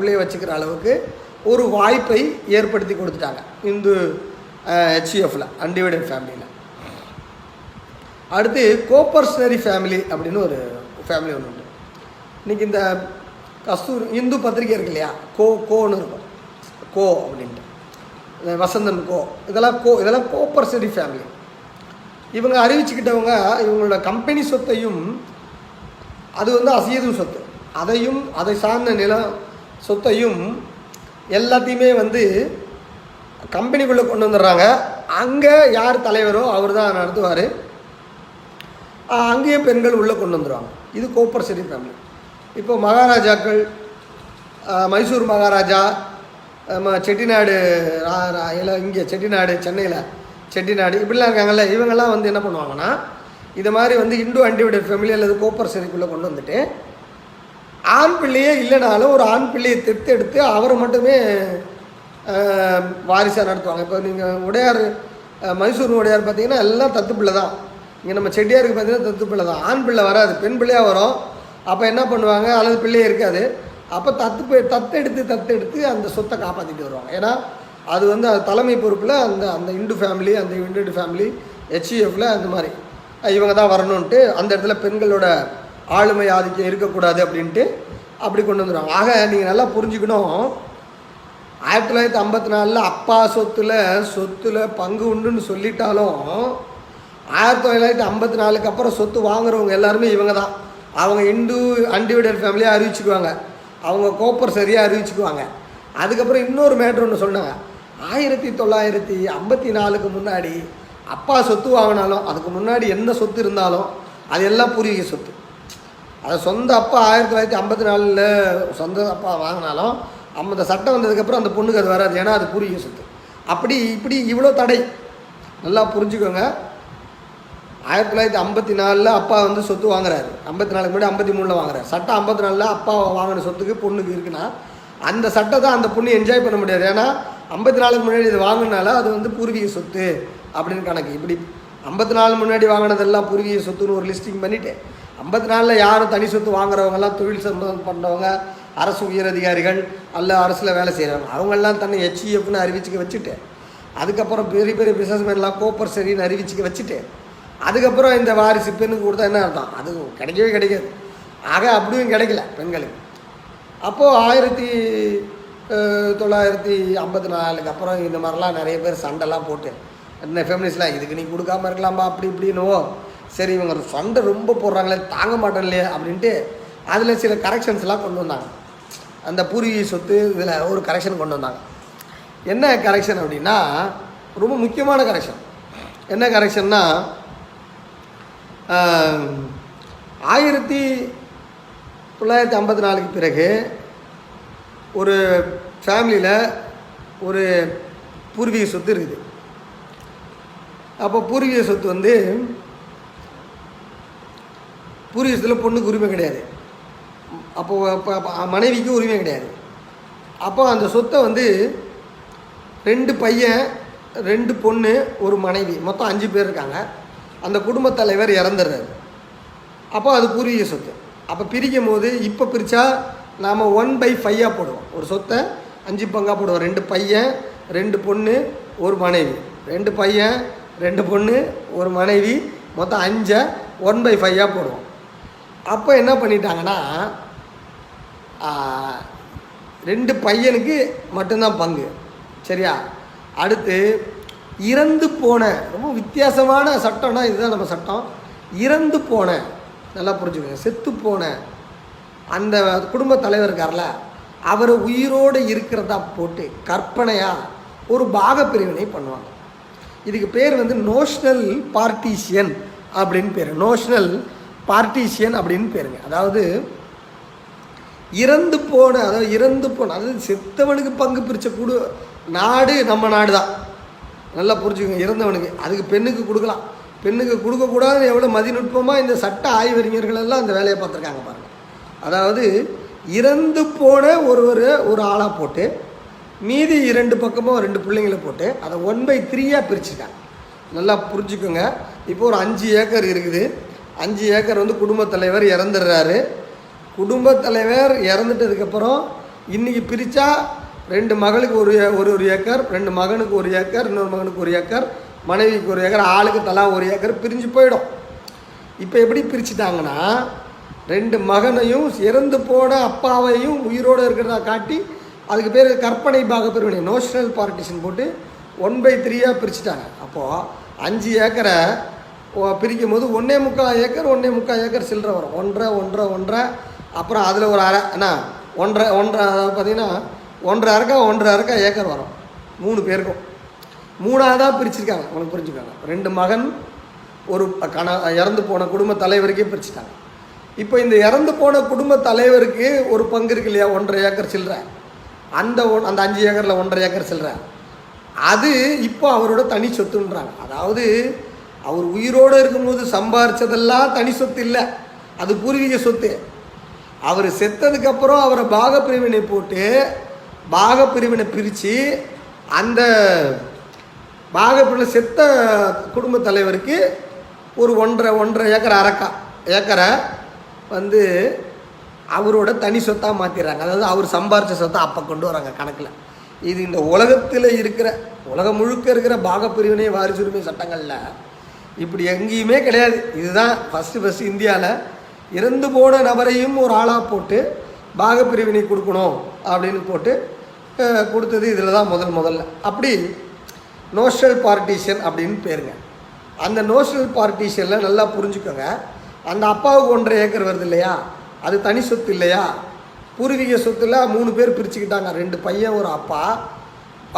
கட்டுப்பாட்டுக்குள்ளேயே வச்சுக்கிற அளவுக்கு ஒரு வாய்ப்பை ஏற்படுத்தி கொடுத்துட்டாங்க இந்து ஹெச்இஎஃப்ல அன்டிவைடட் ஃபேமிலியில் அடுத்து கோப்பர்ஸ்னரி ஃபேமிலி அப்படின்னு ஒரு ஃபேமிலி ஒன்று உண்டு. இன்றைக்கி இந்த கஸ்தூர் இந்து பத்திரிக்கை இருக்கு இல்லையா? கோ கோன்னு இருக்கும். கோ அப்படின்ட்டு. வசந்தன் கோ. இதெல்லாம் கோ இதெல்லாம் கோப்பர்ஸ்னரி ஃபேமிலி இவங்க அறிவிச்சுக்கிட்டவங்க இவங்களோட கம்பெனி சொத்தையும் அது வந்து அசையதும் சொத்து. அதையும் அதை சார்ந்த நிலம் சொத்தையும் எல்லாத்தையுமே வந்து கம்பெனிக்குள்ளே கொண்டு வந்துடுறாங்க. அங்கே யார் தலைவரோ அவர் தான் நடத்துவார். அங்கேயே பெண்கள் உள்ளே கொண்டு வந்துடுவாங்க இது கோப்பர்சரி ஃபேமிலி இப்போ மகாராஜாக்கள் மைசூர் மகாராஜா நம்ம செட்டிநாடு ரா- ரா- இங்கே செட்டிநாடு சென்னையில் செட்டிநாடு இப்படிலாம் இருக்காங்கல்ல இவங்கெல்லாம் வந்து என்ன பண்ணுவாங்கன்னா இது மாதிரி வந்து இந்து அண்டிவிடட் ஃபேமிலி அல்லது கோப்பர் சரிக்குள்ளே கொண்டு வந்துட்டு ஆண் பிள்ளையே இல்லைனாலும் ஒரு ஆண் பிள்ளையை தத்தெடுத்து அவரை மட்டுமே வாரிசாக நடத்துவாங்க. இப்போ நீங்கள் உடையார் மைசூர் உடையார் பார்த்தீங்கன்னா எல்லாம் தத்து பிள்ளை தான். இங்கே நம்ம செட்டியாருக்கு பார்த்தீங்கன்னா தத்து பிள்ளை தான். ஆண் பிள்ளை வராது பெண் பிள்ளையாக வரும். அப்போ என்ன பண்ணுவாங்க? அல்லது பிள்ளையே இருக்காது. அப்போ தத்து தத்தெடுத்து தத்தெடுத்து அந்த சொத்தை காப்பாற்றிட்டு வருவாங்க. ஏன்னா அது வந்து அது தலைமை பொறுப்பில் அந்த அந்த இந்து ஃபேமிலி அந்த இண்டு ஃபேமிலி ஹெச்இஎஃப்ல அந்த மாதிரி. இவங்க தான் வரணுன்ட்டு அந்த இடத்துல பெண்களோட ஆளுமை ஆதிக்கம் இருக்கக்கூடாது அப்படின்ட்டு அப்படி கொண்டு வந்துடுவாங்க ஆக நீங்கள் நல்லா புரிஞ்சுக்கணும். ஆயிரத்தி தொள்ளாயிரத்தி ஐம்பத்தி நாலில் அப்பா சொத்துல சொத்தில் பங்கு உண்டுன்னு சொல்லிட்டாலும் ஆயிரத்தி தொள்ளாயிரத்தி ஐம்பத்தி நாலுக்கு அப்புறம் சொத்து வாங்குறவங்க எல்லாருமே இவங்க தான். அவங்க இந்து அன்டிவிடல் ஃபேமிலியாக அறிவிச்சுக்குவாங்க. அவங்க கோப்பர் சரியாக அறிவிச்சுக்குவாங்க. அதுக்கப்புறம் இன்னொரு மேட்ரு ஒன்று சொன்னாங்க. ஆயிரத்தி தொள்ளாயிரத்தி ஐம்பத்தி நாலுக்கு முன்னாடி அப்பா சொத்து வாங்கினாலும் அதுக்கு முன்னாடி என்ன சொத்து இருந்தாலும் அது எல்லாம் பூர்வீக சொத்து. அது சொந்த அப்பா ஆயிரத்தி தொள்ளாயிரத்தி ஐம்பத்தி நாலில் சொந்த அப்பா வாங்கினாலும் அந்த சட்டம் வந்ததுக்கப்புறம் அந்த பொண்ணுக்கு அது வராது. ஏன்னா அது பூர்வீக சொத்து. அப்படி இப்படி இவ்வளோ தடை. நல்லா புரிஞ்சுக்கோங்க. ஆயிரத்தி தொள்ளாயிரத்தி ஐம்பத்தி நாலில் அப்பா வந்து சொத்து வாங்குறாரு. ஐம்பத்தி நாலுக்கு முன்னாடி ஐம்பத்தி மூணில் வாங்குறாரு. சட்டம் ஐம்பத்தி நாலில் அப்பா வாங்கின சொத்துக்கு பொண்ணுக்கு இருக்குன்னா அந்த சட்டத்தை அந்த பொண்ணு என்ஜாய் பண்ண முடியாது. ஏன்னா ஐம்பத்தி நாலுக்கு முன்னாடி இது வாங்கினால அது வந்து பூர்வீக சொத்து அப்படின்னு கணக்கு. இப்படி ஐம்பத்தி நாலு முன்னாடி வாங்கினதெல்லாம் பூர்வீக சொத்துன்னு ஒரு லிஸ்டிங் பண்ணிவிட்டு ஐம்பத்தி நாலில் யாரும் தனி சொத்து வாங்குறவங்கெல்லாம் தொழில் சம்பந்தம் பண்ணுறவங்க அரசு உயரதிகாரிகள் அல்ல அரசில் வேலை செய்கிறவங்க அவங்கெல்லாம் தன்னை ஹெச்இஎஃப்னு அறிவிச்சுக்க வச்சுட்டு அதுக்கப்புறம் பெரிய பெரிய பிஸ்னஸ்மேன்லாம் கோப்பர் சரின்னு அறிவிச்சுக்க வச்சுட்டு அதுக்கப்புறம் இந்த வாரிசு பெண்ணுக்கு கொடுத்தா என்ன அர்த்தம்? அது கிடைக்கவே கிடைக்காது. ஆக அப்படியும் கிடைக்கல பெண்களுக்கு. அப்போது ஆயிரத்தி தொள்ளாயிரத்தி ஐம்பத்தி நாலுக்கு அப்புறம் இந்த மாதிரிலாம் நிறைய பேர் சண்டைலாம் போட்டு இந்த ஃபெமினிஸ்ட்லாம் இதுக்கு நீ கொடுக்காம இருக்கலாம்பா அப்படி இப்படின்னுவோ. சரி இவங்க ஒரு சண்டை ரொம்ப போடுறாங்களே தாங்க மாட்டேன்லையே அப்படின்ட்டு அதில் சில கரெக்ஷன்ஸ்லாம் கொண்டு வந்தாங்க. அந்த பூர்வீக சொத்து இதில் ஒரு கரெக்ஷன் கொண்டு வந்தாங்க. என்ன கரெக்ஷன் அப்படின்னா ரொம்ப முக்கியமான கரெக்ஷன் என்ன கரெக்ஷன்னா ஆயிரத்தி தொள்ளாயிரத்தி ஐம்பத்தி நாலுக்கு பிறகு ஒரு ஃபேமிலியில் ஒரு பூர்வீக சொத்து இருக்குது. அப்போ பூர்வீக சொத்து வந்து பூர்வீகத்தில் பொண்ணுக்கு உரிமை கிடையாது. அப்போ மனைவிக்கு உரிமை கிடையாது. அப்போ அந்த சொத்தை வந்து ரெண்டு பையன் ரெண்டு பொண்ணு ஒரு மனைவி மொத்தம் அஞ்சு பேர் இருக்காங்க. அந்த குடும்பத் தலைவர் இறந்துடுறாரு. அப்போ அது பூர்வீக சொத்து. அப்போ பிரிக்கும் போது இப்போ பிரித்தா நாம் ஒன் பை ஃபைவாக போடுவோம். ஒரு சொத்தை அஞ்சு பங்காக போடுவோம். ரெண்டு பையன் ரெண்டு பொண்ணு ஒரு மனைவி. ரெண்டு பையன் ரெண்டு பொண்ணு ஒரு மனைவி மொத்தம் அஞ்சை ஒன் பை ஃபைவாக போடுவோம். அப்போ என்ன பண்ணிட்டாங்கன்னா ரெண்டு பையனுக்கு மட்டும்தான் பங்கு. சரியா? அடுத்து இறந்து போன ரொம்ப வித்தியாசமான சட்டம்னா இதுதான் நம்ம சட்டம். இறந்து போன நல்லா புரிஞ்சுக்கோங்க செத்து போன அந்த குடும்ப தலைவர் இருக்கார்ல அவர் உயிரோடு இருக்கிறதா போட்டு கற்பனையாக ஒரு பாகப்பிரிவினை பண்ணுவாங்க. இதுக்கு பேர் வந்து நோஷனல் பார்ட்டிஷியன் அப்படின்னு பேர். நோஷனல் பார்ட்டிஷியன் அப்படின்னு பேருங்க. அதாவது இறந்து போன அதாவது இறந்து போன அதாவது செத்தவனுக்கு பங்கு பிரித்த கூடு நாடு நம்ம நாடு தான் நல்லா புரிஞ்சுக்கோங்க இறந்தவனுக்கு. அதுக்கு பெண்ணுக்கு கொடுக்கலாம். பெண்ணுக்கு கொடுக்கக்கூடாதுன்னு எவ்வளோ மதிநுட்பமாக இந்த சட்ட ஆய்வறிஞர்கள் எல்லாம் அந்த வேலையை பார்த்துருக்காங்க பாருங்கள் அதாவது இறந்து போன ஒருவர் ஒரு ஆளாக போட்டு மீதி இரண்டு பக்கமும் ரெண்டு பிள்ளைங்களை போட்டு அதை ஒன் பை த்ரீயாக பிரிச்சுருக்காங்க நல்லா புரிஞ்சுக்கோங்க. இப்போ ஒரு அஞ்சு ஏக்கர் இருக்குது. அஞ்சு ஏக்கர் வந்து குடும்பத் தலைவர் இறந்துடுறாரு. குடும்பத் தலைவர் இறந்துட்டதுக்கப்புறம் இன்றைக்கி பிரித்தா ரெண்டு மகளுக்கு ஒரு ஏ- ஒரு ஒரு ஏக்கர் ரெண்டு மகனுக்கு ஒரு ஏக்கர் இன்னொரு மகனுக்கு ஒரு ஏக்கர் மனைவிக்கு ஒரு ஏக்கர் ஆளுக்கு தலா ஒரு ஏக்கர் பிரிஞ்சு போயிடும். இப்போ எப்படி பிரிச்சுட்டாங்கன்னா ரெண்டு மகனையும் இறந்து போன அப்பாவையும் உயிரோடு இருக்கிறதா காட்டி அதுக்கு பேர் கற்பனை பாக பிரிவினை நோஷனல் பார்ட்டிஷன் போட்டு ஒன் பை த்ரீயாக பிரிச்சுட்டாங்க. அப்போது அஞ்சு ஏக்கரை பிரிக்கும் போது ஒன்றே முக்கால் ஏக்கர் ஒன்றே முக்கால் ஏக்கர் சில்லறை வரும். ஒன்றரை ஒன்றரை ஒன்றரை. அப்புறம் அதில் ஒரு அரை என்ன? ஒன்றரை ஒன்றரை அதாவது பார்த்தீங்கன்னா ஒன்றரை அரைக்கா ஒன்றரை அரைக்கா ஏக்கர் வரும். மூணு பேருக்கும். மூணாவதாக பிரிச்சிருக்காங்க. உனக்கு புரிஞ்சுக்காங்க. ரெண்டு மகன் ஒரு கண இறந்து போன குடும்ப தலைவருக்கே பிரிச்சுட்டாங்க. இப்போ இந்த இறந்து போன குடும்ப தலைவருக்கு ஒரு பங்கு இருக்கு இல்லையா? ஒன்றரை ஏக்கர் சில்லற. அந்த ஒன் அந்த அஞ்சு ஏக்கரில் ஒன்றரை ஏக்கர் சில்லற. அது இப்போ அவரோட தனி சொத்துன்றாங்க. அதாவது அவர் உயிரோடு இருக்கும்போது சம்பாரித்ததெல்லாம் தனி சொத்து இல்லை. அது பூர்வீக சொத்து. அவர் செத்ததுக்கப்புறம் அவரை பாகப்பிரிவினை போட்டு பாகப்பிரிவினை பிரித்து அந்த பாகப்பிரிவினை செத்த குடும்ப தலைவருக்கு ஒரு ஒன்றரை ஒன்றரை ஏக்கரை அரக்கா ஏக்கரை வந்து அவரோட தனி சொத்தாக மாற்றிடுறாங்க அதாவது அவர் சம்பாரித்த சொத்தை அப்போ கொண்டு வராங்க கணக்கில். இது இந்த உலகத்தில் இருக்கிற உலகம் முழுக்க இருக்கிற பாகப்பிரிவினை வாரிசுரிமை சட்டங்களில் இப்படி எங்கேயுமே கிடையாது. இதுதான் ஃபஸ்ட்டு ஃபஸ்ட்டு இந்தியாவில் இறந்து போன நபரையும் ஒரு ஆளாக போட்டு பாகப்பிரிவினை கொடுக்கணும் அப்படின்னு போட்டு கொடுத்தது இதில் தான் முதல் முதல்ல. அப்படி நோஷல் பார்ட்டிஷன் அப்படின்னு பேருங்க. அந்த நோஷல் பார்ட்டிஷனில் நல்லா புரிஞ்சுக்கோங்க. அந்த அப்பாவுக்கு ஒன்றரை ஏக்கர் வருது இல்லையா? அது தனி சொத்து இல்லையா? பூர்வீக சொத்துல மூணு பேர் பிரிச்சுக்கிட்டாங்க. ரெண்டு பையன் ஒரு அப்பா.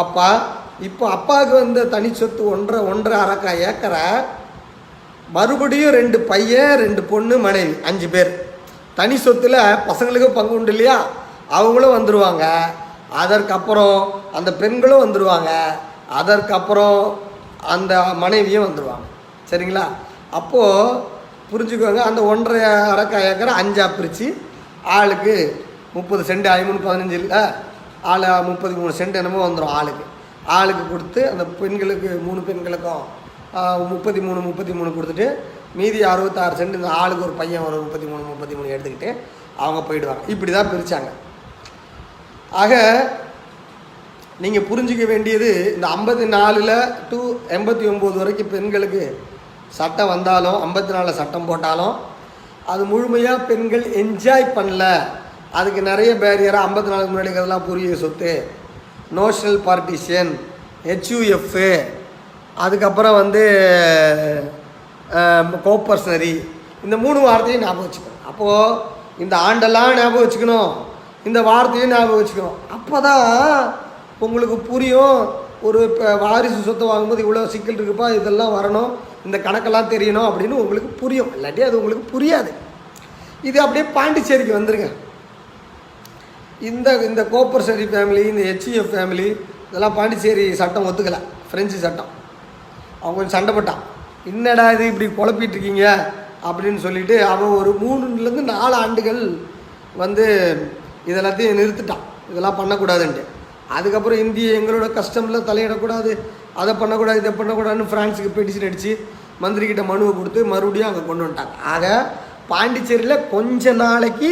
அப்பா இப்போ அப்பாவுக்கு வந்த தனி சொத்து ஒன்றரை ஒன்றரை அரக்கா ஏக்கரை மறுபடியும் ரெண்டு பையன் ரெண்டு பொண்ணு மனைவி அஞ்சு பேர். தனி சொத்தில் பசங்களுக்கு பங்கு உண்டு இல்லையா? அவங்களும் வந்துடுவாங்க அதற்கப்புறம் அந்த பெண்களும் வந்துடுவாங்க அதற்கப்புறம் அந்த மனைவியும் வந்துடுவாங்க சரிங்களா? அப்போது புரிஞ்சுக்கோங்க அந்த ஒன்றரை அரக்கா ஏக்கரை அஞ்சா பிரித்து ஆளுக்கு முப்பது சென்ட் ஐமூணு பதினஞ்சு இல்லை? ஆள் முப்பத்தி மூணு சென்ட் என்னமோ வந்துடும் ஆளுக்கு. ஆளுக்கு கொடுத்து அந்த பெண்களுக்கு மூணு பெண்களுக்கும் முப்பத்தி மூணு முப்பத்தி மூணு கொடுத்துட்டு மீதி அறுபத்தாறு சென்ட் இந்த ஆளுக்கு ஒரு பையன் ஒரு முப்பத்தி மூணு முப்பத்தி மூணு எடுத்துக்கிட்டு அவங்க போயிடுவாங்க. இப்படி தான் பிரித்தாங்க ஆக நீங்கள் புரிஞ்சிக்க வேண்டியது இந்த ஐம்பத்தி நாலில் டு எண்பத்தி ஒம்பது வரைக்கும் பெண்களுக்கு சட்டம் வந்தாலும் ஐம்பத்தி நாலில் சட்டம் போட்டாலும் அது முழுமையாக பெண்கள் என்ஜாய் பண்ணல. அதுக்கு நிறைய பேரியராக ஐம்பத்தி நாலுக்கு முன்னாடி இருக்கிறதெல்லாம் பூர்வீக சொத்து. நோஷனல் பார்ட்டிஷன் ஹெச்யூஎஃப்பு அதுக்கப்புறம் வந்து கோப்பர்சனரி இந்த மூணு வார்த்தையும் ஞாபகம் வச்சுக்கணும். அப்போது இந்த ஆண்டெல்லாம் ஞாபகம் வச்சுக்கணும். இந்த வார்த்தையும் ஞாபகம் வச்சுக்கணும். அப்போ தான் உங்களுக்கு புரியும் ஒரு இப்போ வாரிசு சொத்தை வாங்கும்போது இவ்வளோ சிக்கல் இருக்குப்பா இதெல்லாம் வரணும் இந்த கணக்கெல்லாம் தெரியணும் அப்படின்னு உங்களுக்கு புரியும். இல்லாட்டி அது உங்களுக்கு புரியாது. இது அப்படியே பாண்டிச்சேரிக்கு வந்துருங்க. இந்த இந்த கோப்பர்சரி ஃபேமிலி இந்த ஹெச்இஎஃப் ஃபேமிலி இதெல்லாம் பாண்டிச்சேரி சட்டம் ஒத்துக்கலை. ஃப்ரெஞ்சு சட்டம். அவன் கொஞ்சம் சண்டை போட்டான். என்னடா இது இப்படி குழப்பிட்டு இருக்கீங்க? அப்படின்னு சொல்லிட்டு அவன் ஒரு மூணுலேருந்து நாலு ஆண்டுகள் வந்து இதெல்லாத்தையும் நிறுத்திட்டான். இதெல்லாம் பண்ணக்கூடாதுன்ட்டு. அதுக்கப்புறம் இந்திய எங்களோட கஸ்டமில் தலையிடக்கூடாது. அதை பண்ணக்கூடாது இதை பண்ணக்கூடாதுன்னு ஃப்ரான்ஸுக்கு பெட்டிஷன் அடித்து மந்திரிக்கிட்ட மனுவை கொடுத்து மறுபடியும் அங்கே கொண்டு வந்துட்டாங்க. ஆக பாண்டிச்சேரியில் கொஞ்ச நாளைக்கு